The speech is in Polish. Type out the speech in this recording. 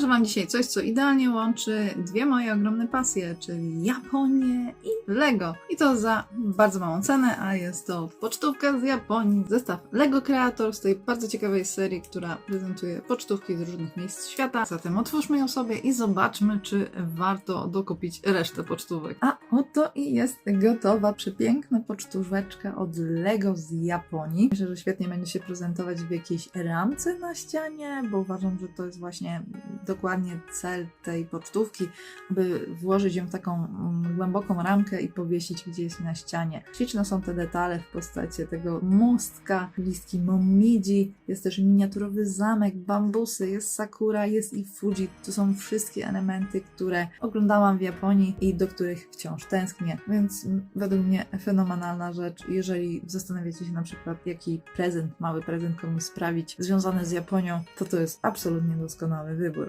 Pokażę Wam dzisiaj coś, co idealnie łączy dwie moje ogromne pasje, czyli Japonię i Lego. To za bardzo małą cenę, a jest to pocztówka z Japonii, zestaw Lego Creator z tej bardzo ciekawej serii, która prezentuje pocztówki z różnych miejsc świata. Zatem otwórzmy ją sobie i zobaczmy, czy warto dokupić resztę pocztówek. A oto i jest gotowa, przepiękna pocztóweczka od Lego z Japonii. Myślę, że świetnie będzie się prezentować w jakiejś ramce na ścianie, bo uważam, że to jest właśnie dokładnie cel tej pocztówki, aby włożyć ją w taką mm, głęboką ramkę i powiesić gdzieś na ścianie. Śliczne są te detale w postaci tego mostka, listki momidzi, jest też miniaturowy zamek, bambusy, jest sakura, jest i Fuji. To są wszystkie elementy, które oglądałam w Japonii i do których wciąż tęsknię, więc według mnie fenomenalna rzecz. Jeżeli zastanawiacie się na przykład, jaki prezent, mały prezent komuś sprawić związany z Japonią, to to jest absolutnie doskonały wybór.